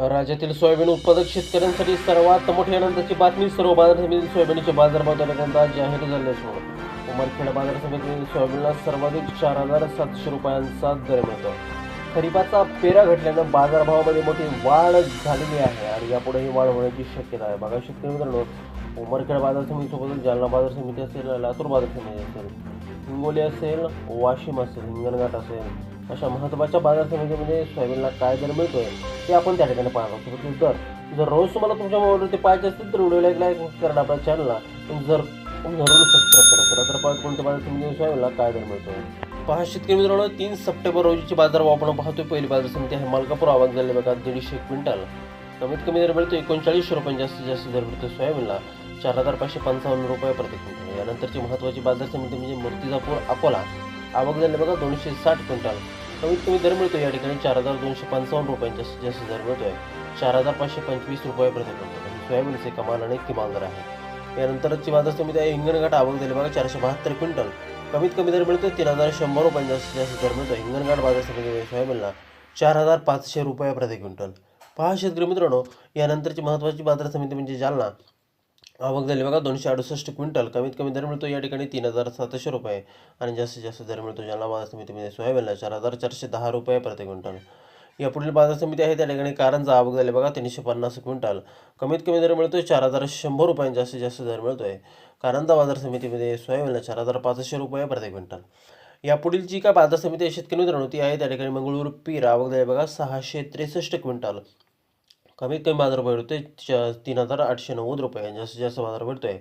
राज्यातील सोयाबीन उत्पादक शेतकऱ्यांसाठी सर्वात मोठी आनंदाची बातमी सर्व बाजार समितीत सोयाबीनचे बाजारभाव दरापर्यंत आज जाहीर झाले असून उमरखेड बाजार समितीमध्ये सोयाबीनला सर्वाधिक चार हजार सातशे रुपयांचा दर मिळतो. खरीपाचा पेरा घटल्यानं बाजारभावामध्ये मोठी वाढ झालेली आहे आणि यापुढे ही वाढ होण्याची शक्यता आहे. बघा शेतकरी मित्रांनो उमरखेड बाजार समितीसोबत जालना बाजार समिती असेल लातूर बाजार समिती असेल हिंगोली असेल वाशिम असेल हिंगणघाट असेल अशा महत्त्वाच्या बाजार समितीमध्ये म्हणजे म्हणजे सोयाबीनला काय दर मिळतोय ते आपण त्या ठिकाणी पाहणार आहोत. परंतु जर जर रोज तुम्हाला तुमच्या मोबाईलवरती पाहायचे असतील तर व्हिडिओला एक लाईक करा आपल्या चॅनलला पण जर जरूर सबस्क्राईब करा. तर तर पाहत कोणत्या बाजार समितीमध्ये सोयाबीनला काय दर मिळतोय. पहा शेतकरी मित्रांनो तीन सप्टेंबर रोजीची बाजारभाव आपण पाहतोय. पहिली बाजार समिती आहे मालकापूर. आवाज झाले बघा दीडशे क्विंटल. कमीत कमी दर मिळतो एकोणचाळीस रुपये. जास्तीत जास्त दर मिळतो सोयाबीनला. चार हजार पाचशे पंचावन्न रुपये प्रति क्विंटल. यानंतरची महत्त्वाची बाजार समिती म्हणजे मूर्तिजापूर अकोला. आवक झाले बघा दोनशे साठ क्विंटल. कमीत कमी दर मिळतो या ठिकाणी चार हजार दोनशे पंचावन्न रुपयांचा जास्तीत जास्त दर मिळतोय. चार हजार पाचशे पंचवीस रुपये प्रति क्विंटल सोयाबीनचे कमाल आणि किमान दर आहे. यानंतरची बाजार समिती आहे हिंगणघाट आवक झाले बघा चारशे बहात्तर क्विंटल. कमीत कमी दर मिळतो तीन हजार शंभर रुपयांचा जास्तीत जास्त दर मिळतो हिंगणघाट बाजार समिती सोयाबीनला चार हजार पाचशे रुपये प्रति क्विंटल. पहा शेतकरी मित्रांनो यानंतरची महत्त्वाची बाजार समिती म्हणजे जालना. आवक झाली बघा दोनशे अडुसष्ट क्विंटल. कमीत कमी दर मिळतो या ठिकाणी तीन हजार सातशे रुपये. आणि जास्तीत जास्त दर मिळतो ज्याला बाजार समितीमध्ये सोयाबीनला चार हजार चारशे दहा रुपये प्रति क्विंटल. या पुढील बाजार समिती आहे त्या ठिकाणी कारंजा आवक झाली बघा तीनशे पन्नास क्विंटल. कमीत कमी दर मिळतो चार हजार शंभर रुपये जास्तीत जास्त दर मिळतोय. कारंजा बाजार समितीमध्ये सोयाबीनला चार हजार पाचशे रुपये प्रति क्विंटल. या पुढील जी काय बाजार समिती शेतकरी मित्रांनो ती आहे त्या ठिकाणी मंगळूर पीर आवक झाली बघा सहाशे त्रेसष्ट क्विंटल. कमीत कमी बाजार भेटतोय च तीन हजार आठशे नव्वद रुपये. जास्तीत जास्त बाजार भेटतोय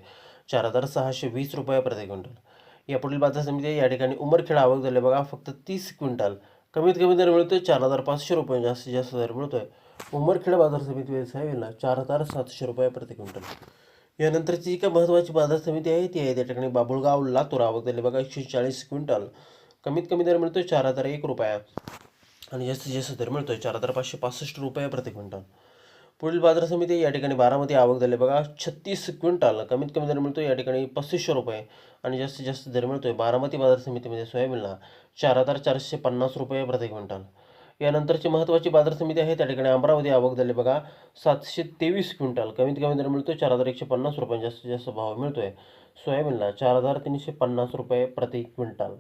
चार हजार सहाशे वीस रुपये प्रति क्विंटल. या पुढील बाजार समिती आहे या ठिकाणी उमरखेड आवक झाले बघा फक्त तीस क्विंटल. कमीत कमी दर मिळतोय चार हजार पाचशे रुपये. जास्तीत जास्त दर मिळतोय. उमरखेड बाजार समिती साहेबला चार हजार सातशे रुपये प्रति क्विंटल. यानंतरची जी काय महत्त्वाची बाजार समिती आहे ती आहे त्या ठिकाणी बाबुळगाव लातूर आवक झाले बघा एकशे चाळीस क्विंटल. कमीत कमी दर मिळतोय चार हजार एक रुपया. आणि जास्तीत जास्त दर मिळतोय चार हजार पाचशे पासष्ट रुपये प्रति क्विंटल. पुढील बाजार समिती या ठिकाणी बारामती आवक झाली. बघा छत्तीस क्विंटल कमीत कमी दर मिळतो या ठिकाणी पस्तीसशे रुपये आणि जास्तीत जास्त दर मिळतोय बारामती बाजार समितीमध्ये सोयाबीनला चार हजार चारशे पन्नास रुपये प्रति क्विंटल. यानंतरची महत्त्वाची बाजार समिती आहे त्या ठिकाणी अमरावती आवक झाली. बघा सातशे तेवीस क्विंटल कमीत कमी दर मिळतोय चार हजार एकशे पन्नास रुपये जास्तीत जास्त भाव मिळतोय सोयाबीनला चार हजार तीनशे पन्नास रुपये प्रति क्विंटल.